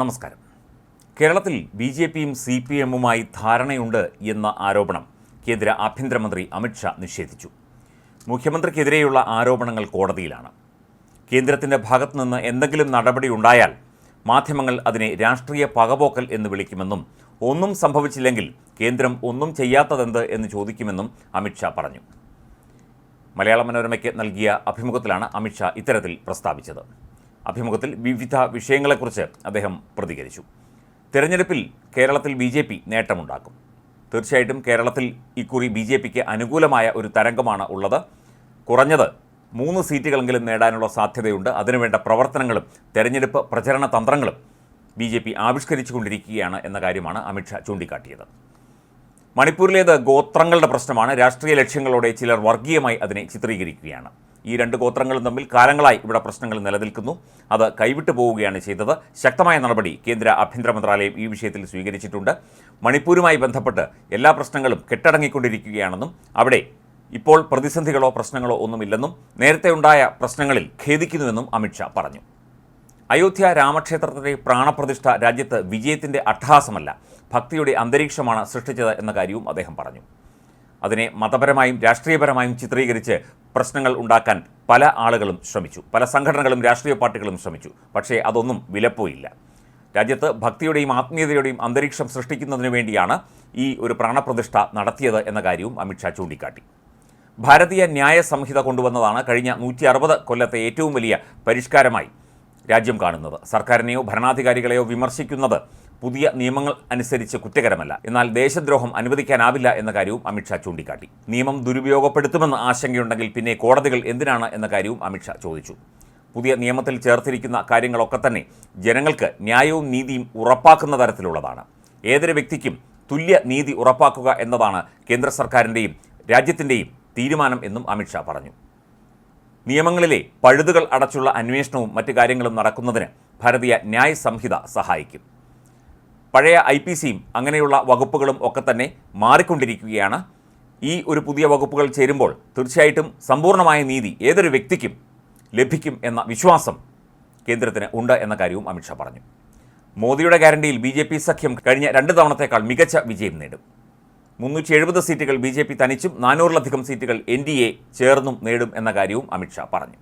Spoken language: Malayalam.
നമസ്കാരം. കേരളത്തിൽ ബി ജെ പിയും സി പി എമ്മുമായി ധാരണയുണ്ട് എന്ന ആരോപണം കേന്ദ്ര ആഭ്യന്തരമന്ത്രി അമിത്ഷാ നിഷേധിച്ചു. മുഖ്യമന്ത്രിക്കെതിരെയുള്ള ആരോപണങ്ങൾ കോടതിയിലാണ്. കേന്ദ്രത്തിന്റെ ഭാഗത്തുനിന്ന് എന്തെങ്കിലും നടപടി ഉണ്ടായാൽ മാധ്യമങ്ങൾ അതിനെ രാഷ്ട്രീയ പകപോക്കൽ എന്ന് വിളിക്കുമെന്നും ഒന്നും സംഭവിച്ചില്ലെങ്കിൽ കേന്ദ്രം ഒന്നും ചെയ്യാത്തതെന്ത് എന്ന് ചോദിക്കുമെന്നും അമിത്ഷാ പറഞ്ഞു. മലയാള മനോരമയ്ക്ക് നൽകിയ അഭിമുഖത്തിലാണ് അമിത്ഷാ ഇത്തരത്തിൽ പ്രസ്താവിച്ചത്. അഭിമുഖത്തിൽ വിവിധ വിഷയങ്ങളെക്കുറിച്ച് അദ്ദേഹം പ്രതികരിച്ചു. തിരഞ്ഞെടുപ്പിൽ കേരളത്തിൽ ബി ജെ പി നേട്ടമുണ്ടാക്കും. തീർച്ചയായിട്ടും കേരളത്തിൽ ഇക്കുറി ബി ജെ പിക്ക് അനുകൂലമായ ഒരു തരംഗമാണ് ഉള്ളത്. കുറഞ്ഞത് മൂന്ന് സീറ്റുകളെങ്കിലും നേടാനുള്ള സാധ്യതയുണ്ട്. അതിനുവേണ്ട പ്രവർത്തനങ്ങളും തെരഞ്ഞെടുപ്പ് പ്രചരണ തന്ത്രങ്ങളും ബി ജെ പി ആവിഷ്കരിച്ചുകൊണ്ടിരിക്കുകയാണ് എന്ന കാര്യമാണ് അമിത്ഷാ ചൂണ്ടിക്കാട്ടിയത്. മണിപ്പൂരിലേത് ഗോത്രങ്ങളുടെ പ്രശ്നമാണ്. രാഷ്ട്രീയ ലക്ഷ്യങ്ങളോടെ ചിലർ വർഗീയമായി അതിനെ ചിത്രീകരിക്കുകയാണ്. ഈ രണ്ട് ഗോത്രങ്ങളും തമ്മിൽ കാലങ്ങളായി ഇവിടെ പ്രശ്നങ്ങൾ നിലനിൽക്കുന്നു. അത് കൈവിട്ടു പോവുകയാണ് ചെയ്തത്. ശക്തമായ നടപടി കേന്ദ്ര ആഭ്യന്തര മന്ത്രാലയം ഈ വിഷയത്തിൽ സ്വീകരിച്ചിട്ടുണ്ട്. മണിപ്പൂരുമായി ബന്ധപ്പെട്ട് എല്ലാ പ്രശ്നങ്ങളും കെട്ടടങ്ങിക്കൊണ്ടിരിക്കുകയാണെന്നും അവിടെ ഇപ്പോൾ പ്രതിസന്ധികളോ പ്രശ്നങ്ങളോ ഒന്നുമില്ലെന്നും നേരത്തെ ഉണ്ടായ പ്രശ്നങ്ങളിൽ ഖേദിക്കുന്നുവെന്നും അമിത്ഷാ പറഞ്ഞു. അയോധ്യ രാമക്ഷേത്രത്തിലെ പ്രാണപ്രതിഷ്ഠ രാജ്യത്ത് വിജയത്തിന്റെ അട്ടഹാസമല്ല ഭക്തിയുടെ അന്തരീക്ഷമാണ് സൃഷ്ടിച്ചത് എന്ന കാര്യവും അദ്ദേഹം പറഞ്ഞു. അതിനെ മതപരമായും രാഷ്ട്രീയപരമായും ചിത്രീകരിച്ച് പ്രശ്നങ്ങൾ ഉണ്ടാക്കാൻ പല ആളുകളും ശ്രമിച്ചു. പല സംഘടനകളും രാഷ്ട്രീയ പാർട്ടികളും ശ്രമിച്ചു. പക്ഷേ അതൊന്നും വിലപ്പോയില്ല. രാജ്യത്ത് ഭക്തിയുടെയും ആത്മീയതയുടെയും അന്തരീക്ഷം സൃഷ്ടിക്കുന്നതിന് വേണ്ടിയാണ് ഈ ഒരു പ്രാണപ്രതിഷ്ഠ നടത്തിയത് എന്ന കാര്യവും അമിത്ഷാ ചൂണ്ടിക്കാട്ടി. ഭാരതീയ ന്യായ സംഹിത കൊണ്ടുവന്നതാണ് കഴിഞ്ഞ നൂറ്റി അറുപത് കൊല്ലത്തെ ഏറ്റവും വലിയ പരിഷ്കാരമായി രാജ്യം കാണുന്നത്. സർക്കാരിനെയോ ഭരണാധികാരികളെയോ വിമർശിക്കുന്നത് പുതിയ നിയമങ്ങൾ അനുസരിച്ച് കുറ്റകരമല്ല. എന്നാൽ ദേശദ്രോഹം അനുവദിക്കാനാവില്ല എന്ന കാര്യവും അമിത്ഷാ ചൂണ്ടിക്കാട്ടി. നിയമം ദുരുപയോഗപ്പെടുത്തുമെന്ന് ആശങ്കയുണ്ടെങ്കിൽ പിന്നെ കോടതികൾ എന്തിനാണ് എന്ന കാര്യവും അമിത്ഷാ ചോദിച്ചു. പുതിയ നിയമത്തിൽ ചേർത്തിരിക്കുന്ന കാര്യങ്ങളൊക്കെ തന്നെ ജനങ്ങൾക്ക് ന്യായവും നീതിയും ഉറപ്പാക്കുന്ന തരത്തിലുള്ളതാണ്. ഏതൊരു വ്യക്തിക്കും തുല്യ നീതി ഉറപ്പാക്കുക എന്നതാണ് കേന്ദ്ര സർക്കാരിന്റെയും രാജ്യത്തിന്റെയും തീരുമാനം എന്നും അമിത്ഷാ പറഞ്ഞു. നിയമങ്ങളിലെ പഴുതുകൾ അടച്ചുള്ള അന്വേഷണവും മറ്റു കാര്യങ്ങളും നടക്കുന്നതിന് ഭാരതീയ ന്യായ സംഹിത സഹായിക്കും. പഴയ ഐ പി സിയും അങ്ങനെയുള്ള വകുപ്പുകളും ഒക്കെ തന്നെ മാറിക്കൊണ്ടിരിക്കുകയാണ്. ഈ ഒരു പുതിയ വകുപ്പുകൾ ചേരുമ്പോൾ തീർച്ചയായിട്ടും സമ്പൂർണമായ നീതി ഏതൊരു വ്യക്തിക്കും ലഭിക്കും എന്ന വിശ്വാസം കേന്ദ്രത്തിന് ഉണ്ട് എന്ന കാര്യവും അമിത്ഷാ പറഞ്ഞു. മോദിയുടെ ഗ്യാരണ്ടിയിൽ ബി സഖ്യം കഴിഞ്ഞ രണ്ട് തവണത്തേക്കാൾ മികച്ച വിജയം നേടും. മുന്നൂറ്റി എഴുപത് സീറ്റുകൾ ബി ജെ പി തനിച്ചും നാനൂറിലധികം സീറ്റുകൾ എൻ ഡി എ ചേർന്നും നേടും എന്ന കാര്യവും അമിത്ഷാ പറഞ്ഞു.